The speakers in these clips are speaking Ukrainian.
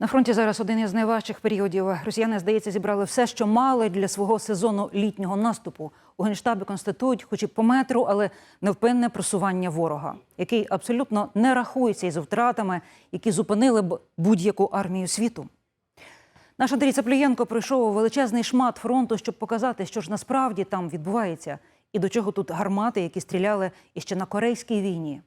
На фронті зараз один із найважчих періодів. Росіяни, здається, зібрали все, що мали для свого сезону літнього наступу. У генштабі констатують, хоч і по метру, але невпинне просування ворога, який абсолютно не рахується із втратами, які зупинили б будь-яку армію світу. Наш Андрій Цаплієнко пройшов величезний шмат фронту, щоб показати, що ж насправді там відбувається, і до чого тут гармати, які стріляли іще на корейській війні.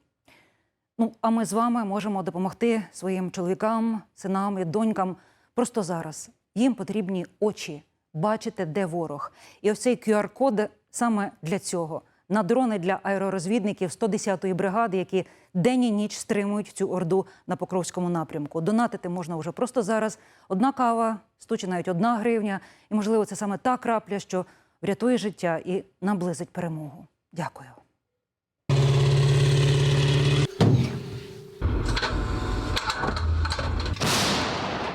Ну, а ми з вами можемо допомогти своїм чоловікам, синам і донькам просто зараз. Їм потрібні очі, бачити, де ворог. І ось цей QR-код саме для цього. На дрони для аеророзвідників 110-ї бригади, які день і ніч стримують цю орду на Покровському напрямку. Донатити можна вже просто зараз. Одна кава, сто навіть одна гривня. І, можливо, це саме та крапля, що врятує життя і наблизить перемогу. Дякую.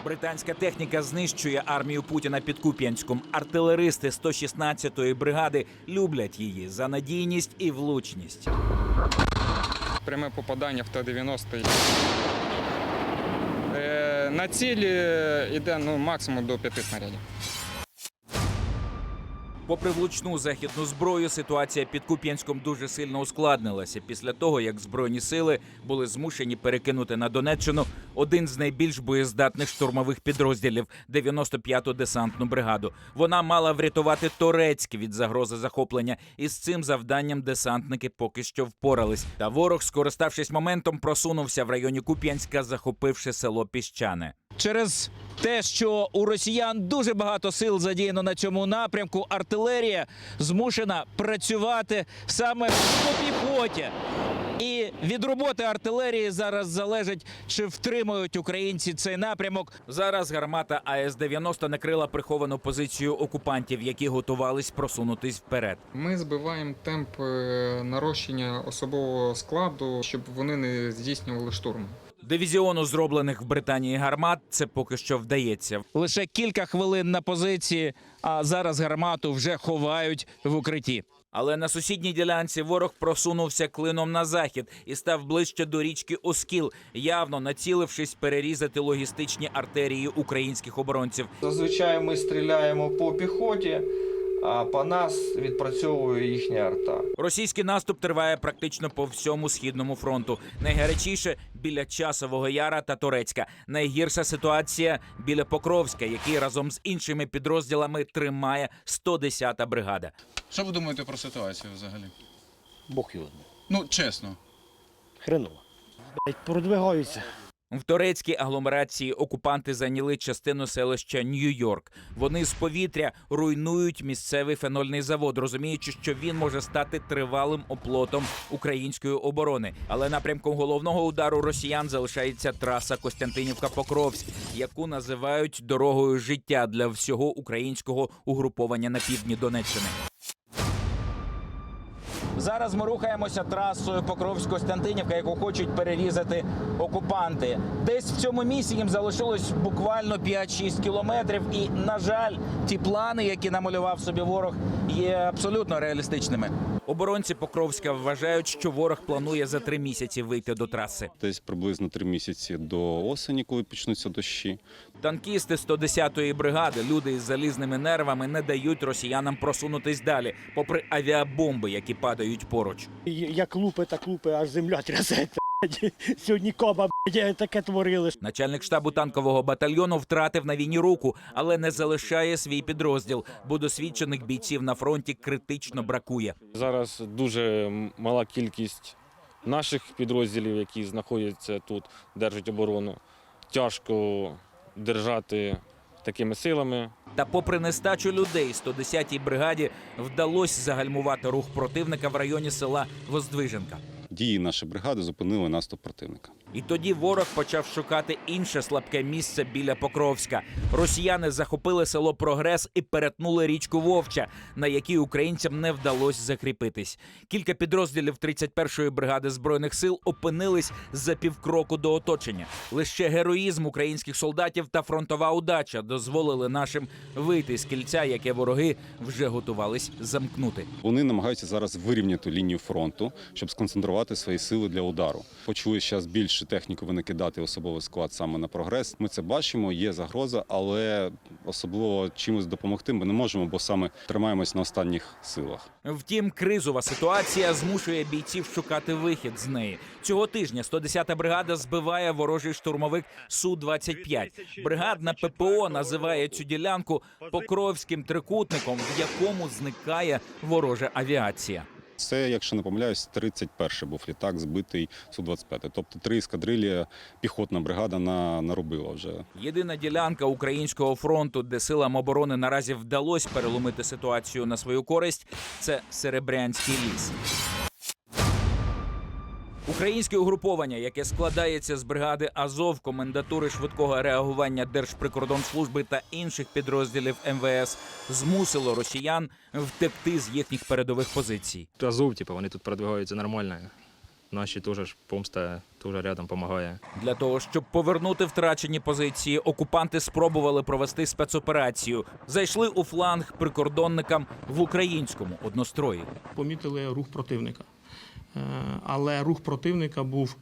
Британська техніка знищує армію Путіна під Куп'янськом. Артилеристи 116-ї бригади люблять її за надійність і влучність. пряме попадання в Т-90. Е, на цілі йде ну, максимум до п'яти снарядів. Попри влучну західну зброю, ситуація під Куп'янськом дуже сильно ускладнилася після того, як збройні сили були змушені перекинути на Донеччину один з найбільш боєздатних штурмових підрозділів 95-ту десантну бригаду. Вона мала врятувати Торецьк від загрози захоплення, і з цим завданням десантники поки що впорались. Та ворог, скориставшись моментом, просунувся в районі Куп'янська, захопивши село Піщане. Через те, що у росіян дуже багато сил задіяно на цьому напрямку, артилерія змушена працювати саме по піхоті. І від роботи артилерії зараз залежить, чи втримують українці цей напрямок. Зараз гармата АС-90 накрила приховану позицію окупантів, які готувались просунутись вперед. Ми збиваємо темп е, нарощення особового складу, щоб вони не здійснювали штурм. Дивізіону зроблених в Британії гармат це поки що вдається. Лише кілька хвилин на позиції, а зараз гармату вже ховають в укритті. Але на сусідній ділянці ворог просунувся клином на захід і став ближче до річки Оскіл, явно націлившись перерізати логістичні артерії українських оборонців. Зазвичай ми стріляємо по піхоті, а по нас відпрацьовує їхня арта. Російський наступ триває практично по всьому східному фронту. Найгарячіше біля часового яра та Турецька. Найгірша ситуація біля Покровська, який разом з іншими підрозділами тримає 110-та бригада. Що ви думаєте про ситуацію взагалі? Бог його знає. Ну, чесно. Хреново. Блять, продвигаються. В турецькій агломерації окупанти зайняли частину селища Нью-Йорк. Вони з повітря руйнують місцевий фенольний завод, розуміючи, що він може стати тривалим оплотом української оборони. Але напрямком головного удару росіян залишається траса Костянтинівка-Покровськ, яку називають дорогою життя для всього українського угруповання на півдні Донеччини. Зараз ми рухаємося трасою Покровськ-Костянтинівка, яку хочуть перерізати окупанти. Десь в цьому місці їм залишилось буквально 5-6 кілометрів. І, на жаль, ті плани, які намалював собі ворог, є абсолютно реалістичними. Оборонці Покровська вважають, що ворог планує за три місяці вийти до траси. Десь приблизно три місяці до осені, коли почнуться дощі. Танкісти 110-ї бригади, люди із залізними нервами, не дають росіянам просунутись далі, попри авіабомби, які падають поруч. Як лупи, так лупи, аж земля трясеться. Сьогодні коба, таке творили. Начальник штабу танкового батальйону втратив на війні руку, але не залишає свій підрозділ, бо досвідчених бійців на фронті критично бракує. Зараз дуже мала кількість наших підрозділів, які знаходяться тут, держать оборону. Тяжко держати такими силами. Та, попри нестачу людей, 110-й бригаді вдалося загальмувати рух противника в районі села Воздвиженка. Дії нашої бригади зупинили наступ противника. І тоді ворог почав шукати інше слабке місце біля Покровська. Росіяни захопили село Прогрес і перетнули річку Вовча, на якій українцям не вдалося закріпитись. Кілька підрозділів 31-ї бригади збройних сил опинились за півкроку до оточення. Лише героїзм українських солдатів та фронтова удача дозволили нашим вийти з кільця, яке вороги вже готувались замкнути. Вони намагаються зараз вирівняти лінію фронту, щоб сконцентрувати свої сили для удару. Почали зараз більше техніку винакидати особовий склад саме на прогрес. Ми це бачимо, є загроза, але особливо чимось допомогти ми не можемо, бо саме тримаємось на останніх силах. Втім, кризова ситуація змушує бійців шукати вихід з неї. Цього тижня 110-та бригада збиває ворожий штурмовик Су-25. Бригадна ППО називає цю ділянку Покровським трикутником, в якому зникає ворожа авіація. Це, якщо не помиляюсь, 31-й був літак збитий Су-25. Тобто три ескадрилі піхотна бригада на, наробила вже. Єдина ділянка українського фронту, де силам оборони наразі вдалося переломити ситуацію на свою користь, це Серебрянський ліс. Українське угруповання, яке складається з бригади Азов, комендатури швидкого реагування Держприкордонслужби та інших підрозділів МВС, змусило росіян втекти з їхніх передових позицій. Азов, типу, вони тут продвигаються нормально. Наші теж ж помста теж рядом допомагає. Для того щоб повернути втрачені позиції, окупанти спробували провести спецоперацію. Зайшли у фланг прикордонникам в українському однострої. помітили рух противника. Е, Але рух противника був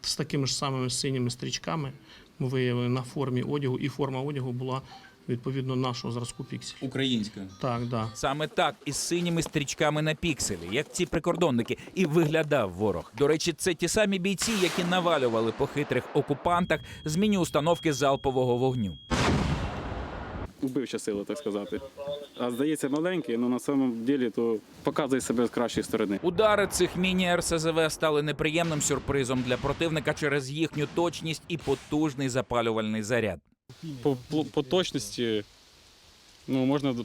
з такими ж самими синіми стрічками. Ми виявили на формі одягу, і форма одягу була відповідно нашого зразку піксель. Українська. Так, да. Саме так із синіми стрічками на пікселі, як ці прикордонники, і виглядав ворог. До речі, це ті самі бійці, які навалювали по хитрих окупантах з міні установки залпового вогню. Вбивча сила, так сказати. А здається, маленький, але на самому ділі то показує себе з кращої сторони. Удари цих міні-РСЗВ стали неприємним сюрпризом для противника через їхню точність і потужний запалювальний заряд. По, по, по точності ну, можна до-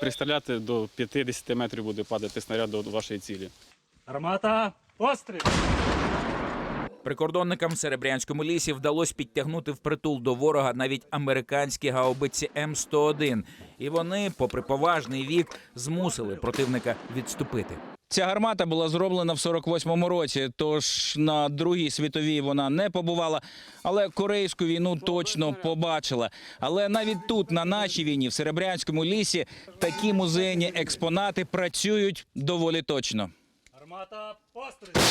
пристріляти до 50 метрів буде падати снаряд до вашої цілі. Гармата, постріл! Прикордонникам в Серебрянському лісі вдалося підтягнути впритул до ворога навіть американські гаубиці М101. І вони, попри поважний вік, змусили противника відступити. Ця гармата була зроблена в 48-му році, тож на другій світовій вона не побувала, але корейську війну точно побачила. Але навіть тут, на нашій війні, в Серебрянському лісі, такі музейні експонати працюють доволі точно. Гармата, постріл!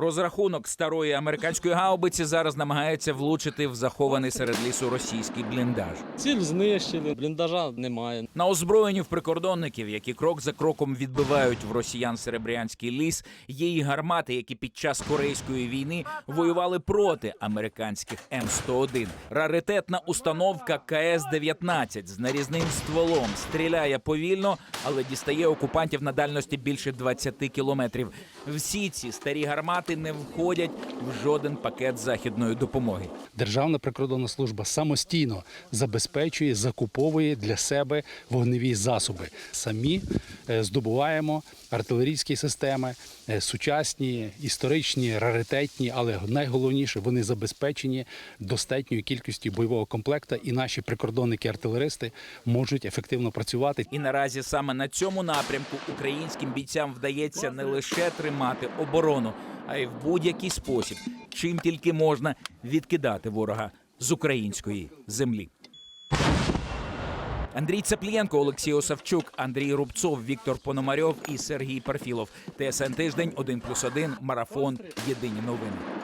Розрахунок старої американської гаубиці зараз намагається влучити в захований серед лісу російський бліндаж. Ціль знищили, бліндажа немає. На озброєнні в прикордонників, які крок за кроком відбивають в росіян серебрянський ліс, є і гармати, які під час корейської війни воювали проти американських М101. Раритетна установка КС-19 з нарізним стволом стріляє повільно, але дістає окупантів на дальності більше 20 кілометрів. Всі ці старі гармати не входять в жоден пакет західної допомоги. Державна прикордонна служба самостійно забезпечує, закуповує для себе вогневі засоби. Самі е, здобуваємо артилерійські системи, е, сучасні, історичні, раритетні, але найголовніше вони забезпечені достатньою кількістю бойового комплекту, і наші прикордонники-артилеристи можуть ефективно працювати. І наразі саме на цьому напрямку українським бійцям вдається не лише тримати оборону, а й в будь-який спосіб, чим тільки можна відкидати ворога з української землі. Андрій Цеплієнко, Олексій Осавчук, Андрій Рубцов, Віктор Пономарьов і Сергій Парфілов. ТСН тиждень 1+,1, марафон. Єдині новини.